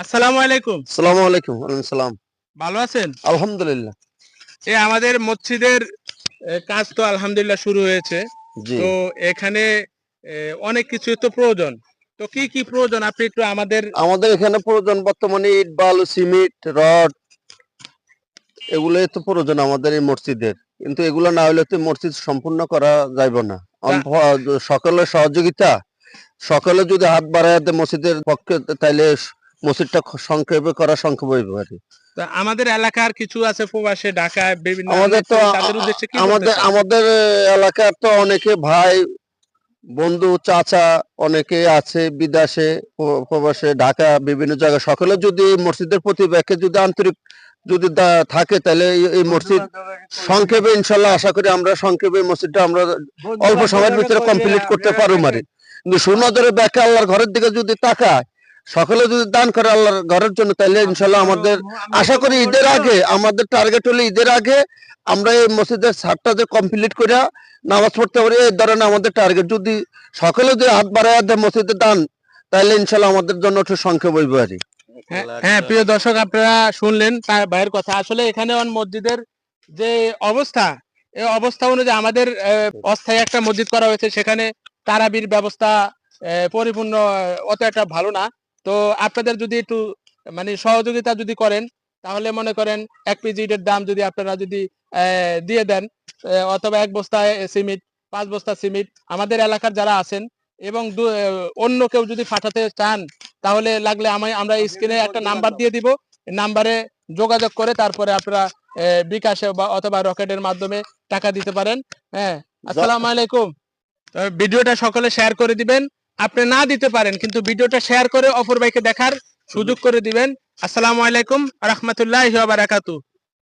আসসালামু আলাইকুম। আসসালামু আলাইকুম সালাম। ভালো আছেন? আলহামদুলিল্লাহ। এই আমাদের মসজিদের কাজ তো আলহামদুলিল্লাহ শুরু হয়েছে। তো এখানে অনেক কিছু তো প্রয়োজন। তো কি কি প্রয়োজন? আপনি একটু আমাদের আমাদের এখানে প্রয়োজন বর্তমানে ইট বালু সিমেন্ট রড এগুলোই তো প্রয়োজন আমাদের এই মসজিদের। কিন্তু এগুলো না হলে তো মসজিদ সম্পূর্ণ করা যাইবে না। সকলের সহযোগিতা সকলে যদি হাত বাড়ায় মসজিদের পক্ষে তাইলে মসজিদটা সংক্ষেপে করা সংক্ষেপ আমাদের এলাকার কিছু আছে প্রবাসে ঢাকায় বিভিন্ন আমাদের তো আমাদের আমাদের এলাকার তো অনেকে ভাই বন্ধু চাচা অনেকে আছে বিদেশে প্রবাসে ঢাকা বিভিন্ন জায়গায়। সকলে যদি এই মসজিদের প্রতি ব্যাখ্যা যদি আন্তরিক যদি থাকে তাহলে এই- এই মসজিদ সংক্ষেপে ইনশাল্লাহ আশা করি আমরা সংক্ষেপে মসজিদটা আমরা অল্প সময়ের ভিতরে কমপ্লিট করতে পারব মারি। কিন্তু সুনজরে ব্যাখ্যা আল্লাহর ঘরের দিকে যদি তাকায় সকলে যদি দান করে আল্লাহর ঘরের জন্য তাহলে ইনশাল্লাহ আমাদের আশা করি ঈদের আগে আমাদের টার্গেট হলো ঈদের আগে আমরা এই মসজিদের ছাদটা যে কমপ্লিট করে নামাজ পড়তে পারি এই ধরনের আমাদের টার্গেট যদি সকলে যদি হাত বাড়ায় দেয় মসজিদে দান তাহলে ইনশাল্লাহ আমাদের জন্য একটু সংখ্যা বইবে আর হ্যাঁ, হ্যাঁ প্রিয় দর্শক আপনারা শুনলেন তার ভাইয়ের কথা। আসলে এখানে মসজিদের যে অবস্থা এই অবস্থা অনুযায়ী আমাদের আহ, অস্থায়ী একটা মসজিদ করা হয়েছে। সেখানে তারাবির ব্যবস্থা আহ, পরিপূর্ণ অত একটা ভালো না। তো আপনাদের যদি একটু মানে সহযোগিতা যদি করেন তাহলে মনে করেন এক পিজি ইটের দাম যদি আপনারা যদি দিয়ে দেন অথবা এক বস্তা সিমেন্ট পাঁচ বস্তা সিমেন্ট আমাদের এলাকার যারা আছেন এবং অন্য কেউ যদি পাঠাতে চান তাহলে লাগলে আমি আমরা স্ক্রিনে একটা নাম্বার দিয়ে দিব নাম্বারে যোগাযোগ করে তারপরে আপনারা বিকাশে বা অথবা রকেটের মাধ্যমে টাকা দিতে পারেন হ্যাঁ। আসসালামু আলাইকুম। ভিডিওটা সকলে শেয়ার করে দিবেন। আপনি না দিতে পারেন, কিন্তু ভিডিওটা শেয়ার করে অপর ভাইকে দেখার সুযোগ করে দিবেন। আসসালামু আলাইকুম, রহমতুল্লাহ বারাকাতু